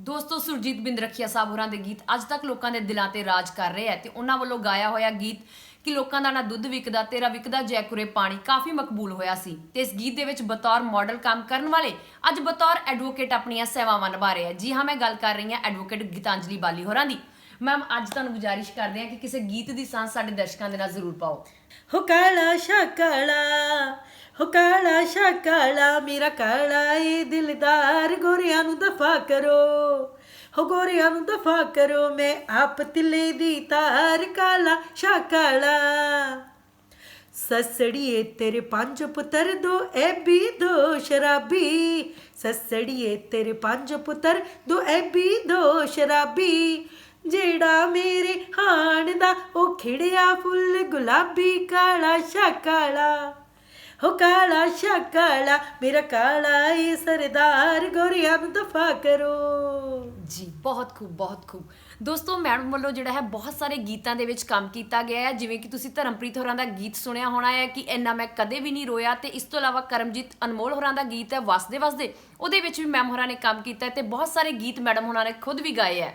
ਦੋਸਤੋ, ਸੁਰਜੀਤ ਬਿੰਦਰਖੀਆ ਸਾਹਿਬ ਹੋਰਾਂ ਦੇ ਗੀਤ ਅੱਜ ਤੱਕ ਲੋਕਾਂ ਦੇ ਦਿਲਾਂ ਤੇ ਰਾਜ ਕਰ ਰਹੇ ਆ ਤੇ ਉਹਨਾਂ ਵੱਲੋਂ ਗਾਇਆ ਹੋਇਆ ਗੀਤ ਕਿ ਲੋਕਾਂ ਦਾ ਨਾ ਦੁੱਧ ਵਿਕਦਾ, ਤੇਰਾ ਵਿਕਦਾ ਜੈਕੁਰੇ ਪਾਣੀ ਕਾਫੀ ਮਕਬੂਲ ਹੋਇਆ ਸੀ ਤੇ ਇਸ ਗੀਤ ਦੇ ਵਿੱਚ ਬਤੌਰ ਮਾਡਲ ਕੰਮ ਕਰਨ ਵਾਲੇ ਅੱਜ ਬਤੌਰ ਐਡਵੋਕੇਟ ਆਪਣੀਆਂ ਸੇਵਾਵਾਂ ਨਿਭਾ ਰਹੇ ਹੈ ਜੀ ਹਾਂ, ਮੈਂ ਗੱਲ ਕਰ ਰਹੀ ਹਾਂ ਐਡਵੋਕੇਟ ਗੀਤਾਂਜਲੀ ਬਾਲੀ ਹੋਰਾਂ ਦੀ। ਮੈਮ ਅੱਜ ਤੁਹਾਨੂੰ ਗੁਜ਼ਾਰਿਸ਼ ਕਰਦੇ ਹਾਂ ਕਿ ਕਿਸੇ ਗੀਤ ਦੀ ਸਾਂਝ ਸਾਡੇ ਦਰਸ਼ਕਾਂ ਦੇ ਨਾਲ ਜ਼ਰੂਰ ਪਾਓ। ਹੋ ਕਾਲਾ ਸ਼ਾਕਾਲਾ ਹੋ ਕਾਲਾ ਸ਼ਾ ਕਾਲਾ, ਮੇਰਾ ਕਾਲਾ ਏ ਦਿਲਦਾਰ, ਗੋਰਿਆਂ ਨੂੰ ਦਫਾ ਕਰੋ। ਹੋ ਗੋਰਿਆਂ ਨੂੰ ਦਫਾ ਕਰੋ, ਮੈਂ ਆਪ ਤਿਲੇ ਦੀ ਤਾਰ, ਕਾਲਾ ਸ਼ਾ ਕਾਲਾ। ਸਸੜੀਏ, ਤੇਰੇ ਪੰਜ ਪੁੱਤਰ ਦੋ ਐਬੀ ਦੋ ਸ਼ਰਾਬੀ। ਸਸੜੀਏ, ਤੇਰੇ ਪੰਜ ਪੁੱਤਰ ਦੋ ਐਬੀ ਦੋ ਸ਼ਰਾਬੀ। ਜਿਹੜਾ ਮੇਰੇ ਹਾਣ ਦਾ, ਉਹ ਖਿੜਿਆ ਫੁੱਲ ਗੁਲਾਬੀ, ਕਾਲਾ ਸ਼ਾ ਕਾਲਾ। ਹੋ ਕਾਲਾ ਸ਼ਾਕਾਲਾ ਮੇਰਾ ਕਾਲਾ ਏ ਸਰਦਾਰ, ਗੋਰੀ ਨੂੰ ਕਰੋ। ਜੀ, ਬਹੁਤ ਖੂਬ ਬਹੁਤ ਖੂਬ। ਦੋਸਤੋ, ਮੈਡਮ ਵੱਲੋਂ ਜਿਹੜਾ ਹੈ, ਬਹੁਤ ਸਾਰੇ ਗੀਤਾਂ ਦੇ ਵਿੱਚ ਕੰਮ ਕੀਤਾ ਗਿਆ ਹੈ। ਜਿਵੇਂ ਕਿ ਤੁਸੀਂ ਧਰਮਪ੍ਰੀਤ ਹੋਰਾਂ ਦਾ ਗੀਤ ਸੁਣਿਆ ਹੋਣਾ ਹੈ ਕਿ ਇੰਨਾ ਮੈਂ ਕਦੇ ਵੀ ਨਹੀਂ ਰੋਇਆ ਤੇ ਇਸ ਤੋਂ ਇਲਾਵਾ ਕਰਮਜੀਤ ਅਨਮੋਲ ਹੋਰਾਂ ਦਾ ਗੀਤ ਹੈ, ਵਸਦੇ ਵਸਦੇ। ਉਹਦੇ ਵਿੱਚ ਵੀ ਮੈਮ ਹੋਰਾਂ ਨੇ ਕੰਮ ਕੀਤਾ ਹੈ ਤੇ ਬਹੁਤ ਸਾਰੇ ਗੀਤ ਮੈਡਮ ਹੋਰਾਂ ਨੇ ਖੁਦ ਵੀ ਗਾਏ ਹੈ।